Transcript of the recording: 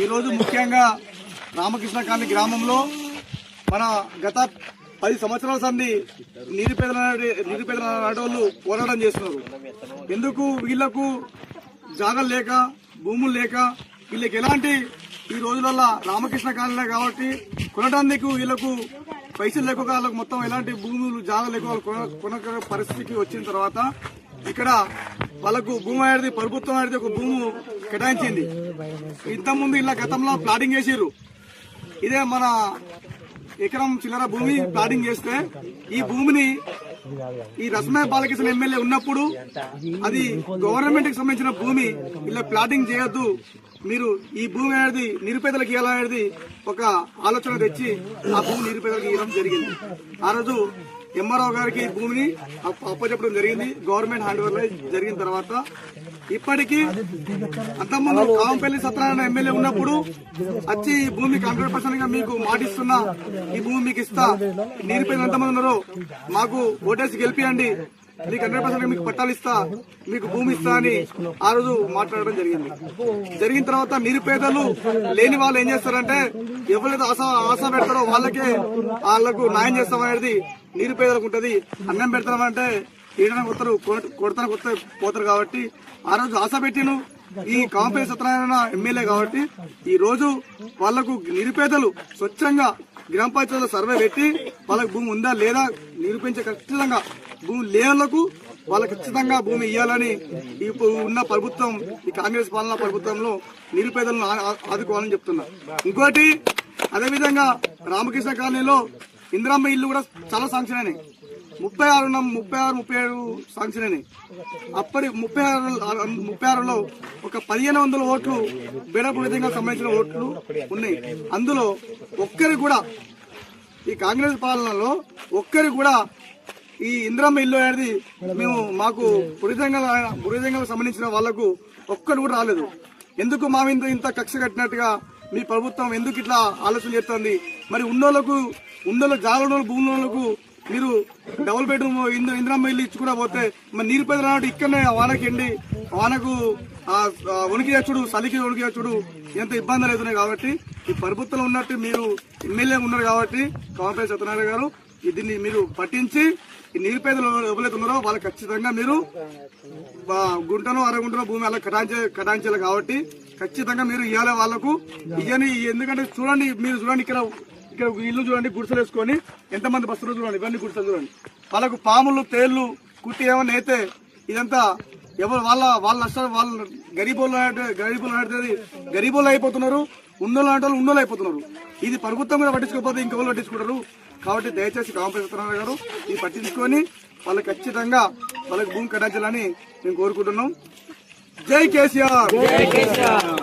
ఈరోజు ముఖ్యంగా రామకృష్ణ కాలనీ గ్రామంలో మన గత పది సంవత్సరాల సంది నిరుపేదల నిరుపేదల నాటోళ్ళు పోరాటం చేస్తున్నారు. ఎందుకు వీళ్ళకు జాగలు లేక భూములు లేక వీళ్ళకి ఎలాంటి ఈ రోజులలో రామకృష్ణ కాలనీ కాబట్టి కొనడానికి వీళ్ళకు పైసలు లేక వాళ్ళకు మొత్తం ఎలాంటి భూములు జాగ లేక వాళ్ళు కొనక పరిస్థితికి వచ్చిన తర్వాత ఇక్కడ వాళ్ళకు భూమి అనేది ప్రభుత్వం అనేది ఒక భూము కేటాయించింది. ఇంతకుముందు ఇలా గతంలో ప్లాటింగ్ చేసిర్రు. ఇదే మన ఎకరం చిల్లర భూమి ప్లాటింగ్ చేస్తే ఈ భూమిని ఈ రసమయ బాలకృష్ణ ఎమ్మెల్యే ఉన్నప్పుడు అది గవర్నమెంట్కి సంబంధించిన భూమి ఇలా ప్లాటింగ్ చేయొద్దు. మీరు ఈ భూమి అనేది నిరుపేదలకు ఇవ్వాలనేది ఒక ఆలోచన తెచ్చి ఆ భూమి నిరుపేదలకు ఇవ్వడం జరిగింది. ఆ రోజు ఎంఆర్ఓ గారికి ఈ భూమిని అప్ప- అప్పచెప్పడం జరిగింది. గవర్నమెంట్ హ్యాండ్ ఓవర్ జరిగిన తర్వాత ఇప్పటికీ అంతకుముందు కావంపల్లి సత్యనారాయణ ఎమ్మెల్యే ఉన్నప్పుడు వచ్చి ఈ భూమికి హండ్రెడ్ పర్సెంట్గా మీకు మాటిస్తున్నా ఈ భూమి మీకు ఇస్తా నిరుపేదలు ఎంతమంది ఉన్నారో. మాకు ఓటేసి గెలిపియండి. మీకు హండ్రెడ్ పర్సెంట్ మీకు పట్టాలు ఇస్తా మీకు భూమి ఇస్తా అని ఆ రోజు మాట్లాడడం జరిగింది. జరిగిన తర్వాత నిరుపేదలు లేని వాళ్ళు ఏం చేస్తారంటే ఎవరైతే ఆశ ఆశ పెడతారో వాళ్ళకే వాళ్ళకు న్యాయం చేస్తామనేది నిరుపేదలకు ఉంటది. అన్నం పెడతామంటే తీయడానికి వస్తారు కొడతానికి వస్తే పోతారు కాబట్టి ఆ రోజు ఆశ పెట్టిను ఈ కాంపే సత్యనారాయణ ఎమ్మెల్యే కాబట్టి ఈ రోజు వాళ్ళకు నిరుపేదలు స్వచ్ఛంగా గ్రామ పంచాయతీలో సర్వే పెట్టి వాళ్ళకి భూమి ఉందా లేదా నిరూపించే ఖచ్చితంగా భూమి లేనులకు వాళ్ళకి ఖచ్చితంగా భూమి ఇవ్వాలని ఇప్పుడు ఉన్న ప్రభుత్వం ఈ కాంగ్రెస్ పాలన ప్రభుత్వంలో నిరుపేదలను ఆదుకోవాలని చెప్తున్నా. ఇంకోటి అదేవిధంగా రామకృష్ణ కాలనీలో ఇందిరామ్మ ఇల్లు కూడా చాలా శాంక్షన్ అయినాయి. ముప్పై ఆరు ముప్పై ఆరు ముప్పై ఏడు శాంక్షన్ అని అప్పటి ముప్పై ఆరు ముప్పై ఆరులో ఒక పదిహేను వందల ఓట్లు బేడపు సంబంధించిన ఓట్లు ఉన్నాయి. అందులో ఒక్కరి కూడా ఈ కాంగ్రెస్ పాలనలో ఒక్కరి కూడా ఈ ఇందిరమ్మ ఇల్లు అనేది మేము మాకు పురితంగా పురితంగా సంబంధించిన వాళ్ళకు ఒక్కరు కూడా రాలేదు. ఎందుకు మా మీద ఇంత కక్ష కట్టినట్టుగా మీ ప్రభుత్వం ఎందుకు ఇట్లా ఆలోచన చేస్తుంది? మరి ఉన్నోళ్ళకు ఉన్నోళ్ళు జాగలో భూములకు మీరు డబుల్ బెడ్రూమ్ ఇందు ఇందిరమ్మ ఇల్లు ఇచ్చి కూడా పోతే మరి నీరు పెద్ద నాటి ఇక్కడనే వానకి ఎండి వానకు ఉనికి వచ్చుడు చలికి ఉనికి వచ్చుడు ఎంత ఇబ్బందులు అవుతున్నాయి కాబట్టి ఈ ప్రభుత్వంలో ఉన్నట్టు మీరు ఎమ్మెల్యే ఉన్నారు కాబట్టి కాంగ్రెస్ సత్యనారాయణ గారు దీన్ని మీరు పట్టించి ఈ నిరుపేదలు ఎవరైతే ఉన్నారో వాళ్ళకి ఖచ్చితంగా మీరు గుంటను గుంటనో అరగుంటనో భూమి అలా కటాయించే కటాయించాలి కాబట్టి ఖచ్చితంగా మీరు ఇవ్వాలి వాళ్ళకు ఇవ్వని ఎందుకంటే చూడండి మీరు చూడండి ఇక్కడ ఇక్కడ ఇల్లు చూడండి గుడిసెలు వేసుకొని ఎంతమంది బస్సులు చూడండి ఇవన్నీ గుడిసెలు చూడండి. వాళ్ళకు పాములు తేళ్ళు కుట్టి ఏమన్నా అయితే ఇదంతా ఎవరు వాళ్ళ వాళ్ళ నష్టాలు వాళ్ళ గరీబోళ్ళు గరీబులు ఆడుతుంది గరీబోళ్ళు అయిపోతున్నారు ఉన్నోళ్ళు అంటే ఉన్నోళ్ళు అయిపోతున్నారు. ఇది ప్రభుత్వం కూడా పట్టించుకోకపోతే ఇంకెవరు పట్టించుకుంటారు? కాబట్టి దయచేసి కాంగ్రెస్ గారు ఇది పట్టించుకొని వాళ్ళకి ఖచ్చితంగా వాళ్ళకి భూమి కట్టించాలని మేము కోరుకుంటున్నాం. జై కేసీఆర్!